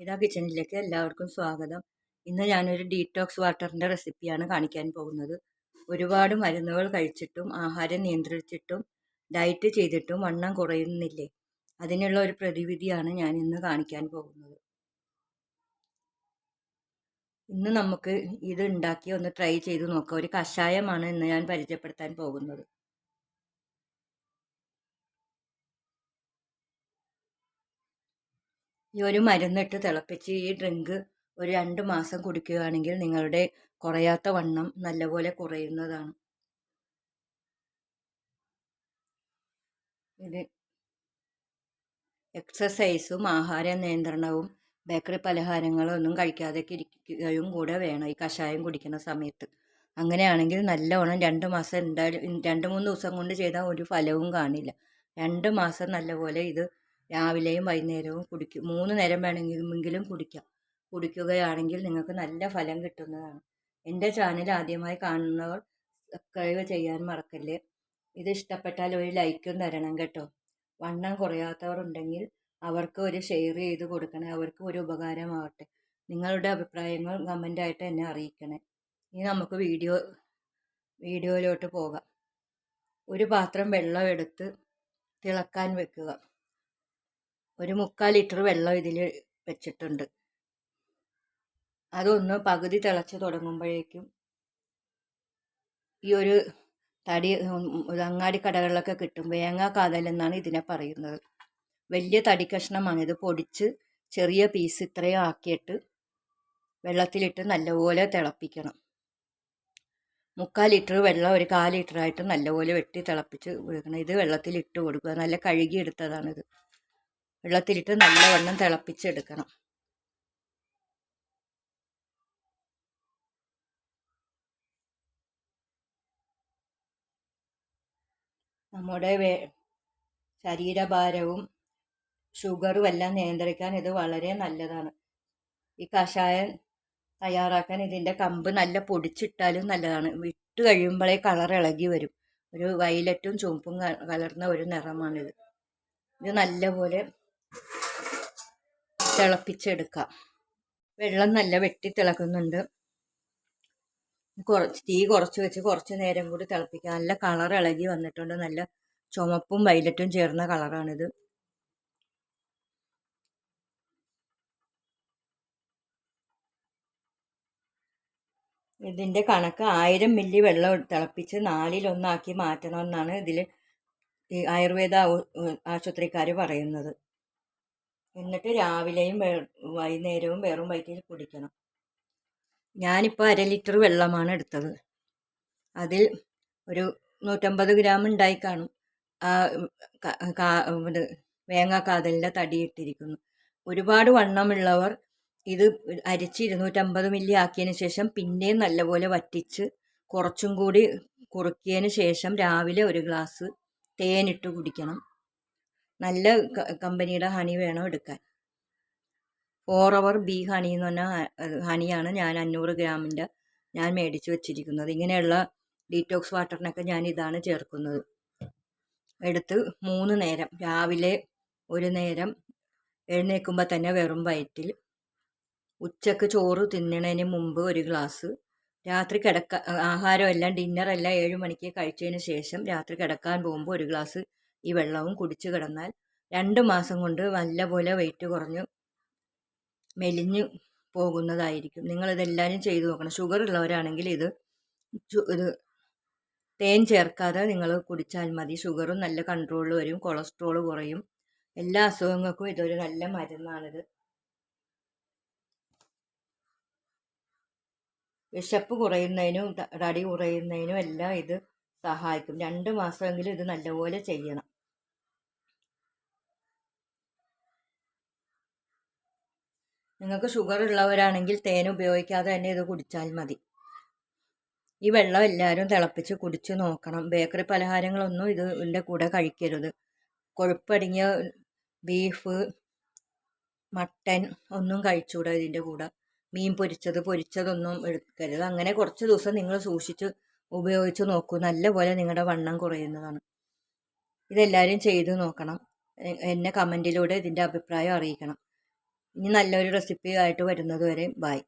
ഇതാ കിച്ചണിലേക്ക് എല്ലാവർക്കും സ്വാഗതം. ഇന്ന് ഞാനൊരു ഡീറ്റോക്സ് വാട്ടറിന്റെ റെസിപ്പിയാണ് കാണിക്കാൻ പോകുന്നത്. ഒരുപാട് മരുന്നുകൾ കഴിച്ചിട്ടും ആഹാരം നിയന്ത്രിച്ചിട്ടും ഡയറ്റ് ചെയ്തിട്ടും വണ്ണം കുറയുന്നില്ലേ? അതിനുള്ള ഒരു പ്രതിവിധിയാണ് ഞാൻ ഇന്ന് കാണിക്കാൻ പോകുന്നത്. ഇന്ന് നമുക്ക് ഇത് ഉണ്ടാക്കി ഒന്ന് ട്രൈ ചെയ്ത് നോക്കാം. ഒരു കഷായമാണ് ഇന്ന് ഞാൻ പരിചയപ്പെടുത്താൻ പോകുന്നത്. ഈ ഒരു മരുന്നിട്ട് തിളപ്പിച്ച് ഈ ഡ്രിങ്ക് ഒരു രണ്ട് മാസം കുടിക്കുകയാണെങ്കിൽ നിങ്ങളുടെ കുറയാത്ത വണ്ണം നല്ലപോലെ കുറയുന്നതാണ്. ഇത് എക്സസൈസും ആഹാര നിയന്ത്രണവും ബേക്കറി പലഹാരങ്ങളും ഒന്നും കഴിക്കാതെ ഇരിക്കുകയും കൂടെ വേണം ഈ കഷായം കുടിക്കുന്ന സമയത്ത്. അങ്ങനെയാണെങ്കിൽ നല്ലവണ്ണം രണ്ട് മാസം എന്തായാലും രണ്ട് മൂന്ന് ദിവസം കൊണ്ട് ചെയ്താൽ ഒരു ഫലവും കാണില്ല. രണ്ട് മാസം നല്ലപോലെ ഇത് രാവിലെയും വൈകുന്നേരവും കുടിക്കും മൂന്ന് നേരം വേണമെങ്കിലും കുടിക്കാം. കുടിക്കുകയാണെങ്കിൽ നിങ്ങൾക്ക് നല്ല ഫലം കിട്ടുന്നതാണ്. എന്റെ ചാനൽ ആദ്യമായി കാണുന്നവർ സബ്സ്ക്രൈബ് ചെയ്യാൻ മറക്കല്ലേ? ഇത് ഇഷ്ടപ്പെട്ടാൽ ഒരു ലൈക്കും തരണം കേട്ടോ. വണ്ണം കുറയാത്തവർ ഉണ്ടെങ്കിൽ അവർക്ക് ഒരു ഷെയർ ചെയ്ത് കൊടുക്കണേ. അവർക്ക് ഒരു ഉപകാരമാവട്ടെ. നിങ്ങളുടെ അഭിപ്രായങ്ങൾ കമന്റായിട്ട് എന്നെ അറിയിക്കണേ. ഇനി നമുക്ക് വീഡിയോ വീഡിയോയിലോട്ട് പോകാം. ഒരു പാത്രം വെള്ളം എടുത്ത് തിളക്കാൻ വെക്കുക. ഒരു മുക്കാൽ ലിറ്റർ വെള്ളം ഇതിൽ വെച്ചിട്ടുണ്ട്. അതൊന്ന് പകുതി തിളച്ച് തുടങ്ങുമ്പോഴേക്കും ഈ ഒരു തടി അങ്ങാടി കടകളിലൊക്കെ കിട്ടും. വേങ്ങ കാതൽ എന്നാണ് ഇതിനെ പറയുന്നത്. വലിയ തടി കഷ്ണമാണ്. ഇത് പൊടിച്ച് ചെറിയ പീസ് ഇത്രയും ആക്കിയിട്ട് വെള്ളത്തിലിട്ട് നല്ലപോലെ തിളപ്പിക്കണം. മുക്കാൽ ലിറ്റർ വെള്ളം ഒരു കാൽ ലിറ്ററായിട്ട് നല്ലപോലെ വെട്ടി തിളപ്പിച്ച് കൊടുക്കണം ഇത് വെള്ളത്തിലിട്ട് കൊടുക്കുക. നല്ല കഴുകി എടുത്തതാണിത് വെള്ളത്തിലിട്ട് നല്ലവണ്ണം തിളപ്പിച്ചെടുക്കണം. നമ്മുടെ വേ ശരീരഭാരവും ഷുഗറും എല്ലാം നിയന്ത്രിക്കാൻ ഇത് വളരെ നല്ലതാണ്. ഈ കഷായം തയ്യാറാക്കാൻ ഇതിന്റെ കമ്പ് നല്ല പൊടിച്ചിട്ടാലും നല്ലതാണ്. വിട്ട് കഴിയുമ്പോഴേ കളർ ഇളകി വരും. ഒരു വയലറ്റും ചുമപ്പും കലർന്ന ഒരു നിറമാണിത്. ഇത് നല്ലപോലെ തിളപ്പിച്ചെടുക്കാം. വെള്ളം നല്ല വെട്ടി തിളക്കുന്നുണ്ട്. കുറച്ച് തീ കുറച്ച് വെച്ച് കുറച്ച് നേരം കൂടി തിളപ്പിക്കുക. നല്ല കളർ ഇളകി വന്നിട്ടുണ്ട്. നല്ല ചുമപ്പും വൈലറ്റും ചേർന്ന കളറാണിത്. ഇതിന്റെ കണക്ക് ആയിരം മില്ലി വെള്ളം തിളപ്പിച്ച് നാലിലൊന്നാക്കി മാറ്റണമെന്നാണ് ഇതിൽ ആയുർവേദ ആശുപത്രിക്കാർ പറയുന്നത്. എന്നിട്ട് രാവിലെയും വൈകുന്നേരവും വെറും വയറ്റിൽ കുടിക്കണം. ഞാനിപ്പോൾ അര ലിറ്റർ വെള്ളമാണ് എടുത്തത്. അതിൽ ഒരു നൂറ്റമ്പത് ഗ്രാം ഉണ്ടായി കാണും. ഇത് വേങ്ങ കാതലിന്റെ തടി ഇട്ടിരിക്കുന്നു. ഒരുപാട് വണ്ണമുള്ളവർ ഇത് അരിച്ച് ഇരുന്നൂറ്റമ്പത് മില്ലി ആക്കിയതിന് ശേഷം പിന്നെയും നല്ലപോലെ വറ്റിച്ച് കുറച്ചും കൂടി കുറുക്കിയതിന് ശേഷം രാവിലെ ഒരു ഗ്ലാസ് തേനിട്ട് കുടിക്കണം. നല്ല കമ്പനിയുടെ ഹണി വേണം എടുക്കാൻ. ഫോർ അവർ ബി ഹണി എന്ന് പറഞ്ഞ ഹണിയാണ് ഞാൻ അഞ്ഞൂറ് ഗ്രാമിന്റെ ഞാൻ മേടിച്ച് വെച്ചിരിക്കുന്നത്. ഇങ്ങനെയുള്ള ഡീറ്റോക്സ് വാട്ടറിനൊക്കെ ഞാൻ ഇതാണ് ചേർക്കുന്നത്. എടുത്ത് മൂന്ന് നേരം രാവിലെ ഒരു നേരം എഴുന്നേൽക്കുമ്പോൾ തന്നെ വെറും വയറ്റിൽ. ഉച്ചയ്ക്ക് ചോറ് തിന്നണതിന് മുമ്പ് ഒരു ഗ്ലാസ് രാത്രി കിടക്ക ആഹാരമെല്ലാം ഡിന്നറെല്ലാം ഏഴ് മണിക്ക് കഴിച്ചതിന് ശേഷം രാത്രി കിടക്കാൻ പോകുമ്പോൾ ഒരു ഗ്ലാസ് ഈ വെള്ളവും കുടിച്ചു കിടന്നാൽ രണ്ട് മാസം കൊണ്ട് നല്ലപോലെ വെയിറ്റ് കുറഞ്ഞു മെലിഞ്ഞു പോകുന്നതായിരിക്കും. നിങ്ങളിതെല്ലാവരും ചെയ്തു നോക്കണം. ഷുഗർ ഉള്ളവരാണെങ്കിൽ ഇത് ഇത് തേൻ ചേർക്കാതെ നിങ്ങൾ കുടിച്ചാൽ മതി. ഷുഗറും നല്ല കൺട്രോളിൽ വരും. കൊളസ്ട്രോൾ കുറയും. എല്ലാ അസുഖങ്ങൾക്കും ഇതൊരു നല്ല മരുന്നാണിത്. വിശപ്പ് കുറയുന്നതിനും തടി കുറയുന്നതിനും എല്ലാം ഇത് സഹായിക്കും. രണ്ട് മാസമെങ്കിലും ഇത് നല്ലപോലെ ചെയ്യണം. നിങ്ങൾക്ക് ഷുഗർ ഉള്ളവരാണെങ്കിൽ തേൻ ഉപയോഗിക്കാതെ തന്നെ ഇത് കുടിച്ചാൽ മതി. ഈ വെള്ളം എല്ലാവരും തിളപ്പിച്ച് കുടിച്ച് നോക്കണം. ബേക്കറി പലഹാരങ്ങളൊന്നും ഇത് ഇതിന്റെ കൂടെ കഴിക്കരുത്. കൊഴുപ്പടങ്ങിയ ബീഫ് മട്ടൻ ഒന്നും കഴിച്ചുകൂടാ ഇതിന്റെ കൂടെ. മീൻ പൊരിച്ചത് പൊരിച്ചതൊന്നും എടുക്കരുത്. അങ്ങനെ കുറച്ച് ദിവസം നിങ്ങൾ സൂക്ഷിച്ച് ഉപയോഗിച്ച് നോക്കൂ. നല്ലപോലെ നിങ്ങളുടെ വണ്ണം കുറയുന്നതാണ്. ഇതെല്ലാവരും ചെയ്ത് നോക്കണം. എന്നെ കമന്റിലൂടെ ഇതിന്റെ അഭിപ്രായം അറിയിക്കണം. ഇനി നല്ലൊരു റെസിപ്പിയായിട്ട് വരുന്നത് വരെ ബായ്